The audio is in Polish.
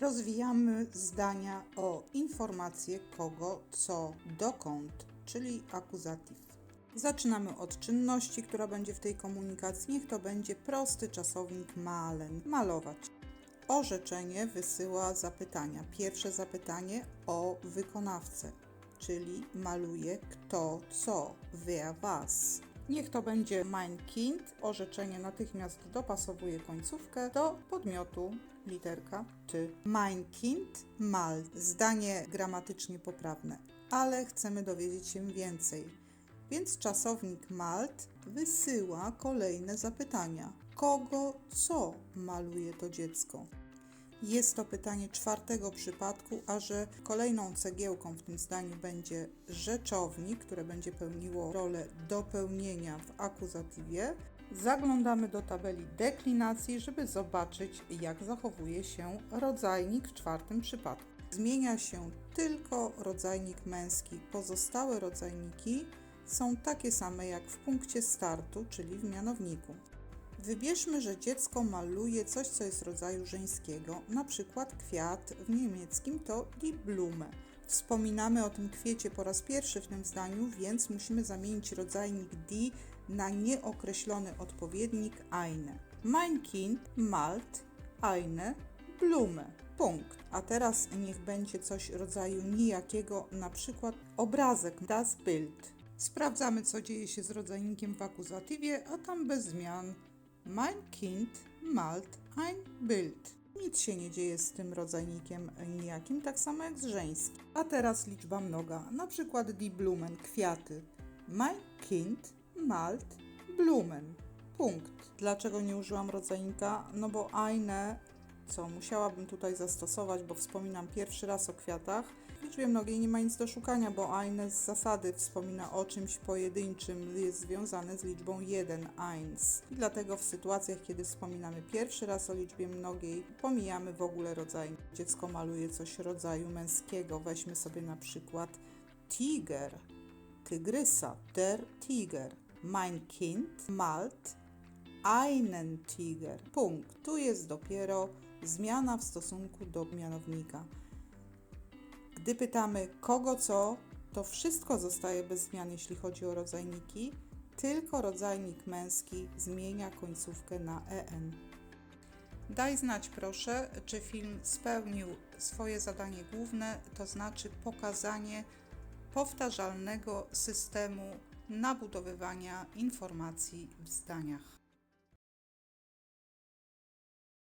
Rozwijamy zdania o informację kogo, co, dokąd, czyli akuzatyw. Zaczynamy od czynności, która będzie w tej komunikacji. Niech to będzie prosty czasownik malen, malować. Orzeczenie wysyła zapytania. Pierwsze zapytanie o wykonawcę, czyli maluje kto, co, wer, was. Niech to będzie mein Kind. Orzeczenie natychmiast dopasowuje końcówkę do podmiotu literka ty. Mein Kind malt. Zdanie gramatycznie poprawne, ale chcemy dowiedzieć się więcej. Więc czasownik malt wysyła kolejne zapytania. Kogo, co maluje to dziecko? Jest to pytanie czwartego przypadku, a że kolejną cegiełką w tym zdaniu będzie rzeczownik, które będzie pełniło rolę dopełnienia w akuzatywie. Zaglądamy do tabeli deklinacji, żeby zobaczyć, jak zachowuje się rodzajnik w czwartym przypadku. Zmienia się tylko rodzajnik męski. Pozostałe rodzajniki są takie same jak w punkcie startu, czyli w mianowniku. Wybierzmy, że dziecko maluje coś, co jest rodzaju żeńskiego, na przykład kwiat w niemieckim to die Blume. Wspominamy o tym kwiecie po raz pierwszy w tym zdaniu, więc musimy zamienić rodzajnik die na nieokreślony odpowiednik eine. Mein Kind malt eine Blume. Punkt. A teraz niech będzie coś rodzaju nijakiego, na przykład obrazek das Bild. Sprawdzamy, co dzieje się z rodzajnikiem w akuzatywie, a tam bez zmian. Mein Kind malt ein Bild. Nic się nie dzieje z tym rodzajnikiem nijakim, tak samo jak z żeńskim. A teraz liczba mnoga, na przykład die Blumen, kwiaty. Mein Kind malt Blumen. Punkt. Dlaczego nie użyłam rodzajnika? No bo eine, co musiałabym tutaj zastosować, bo wspominam pierwszy raz o kwiatach. Liczbie mnogiej nie ma nic do szukania, bo eine z zasady wspomina o czymś pojedynczym, jest związane z liczbą 1, eins. I dlatego w sytuacjach, kiedy wspominamy pierwszy raz o liczbie mnogiej, pomijamy w ogóle rodzaj. Dziecko maluje coś rodzaju męskiego. Weźmy sobie na przykład tiger, tygrysa, der Tiger. Mein Kind malt einen Tiger. Punkt. Tu jest dopiero zmiana w stosunku do mianownika. Gdy pytamy kogo co, to wszystko zostaje bez zmian, jeśli chodzi o rodzajniki, tylko rodzajnik męski zmienia końcówkę na en. Daj znać proszę, czy film spełnił swoje zadanie główne, to znaczy pokazanie powtarzalnego systemu nabudowywania informacji w zdaniach.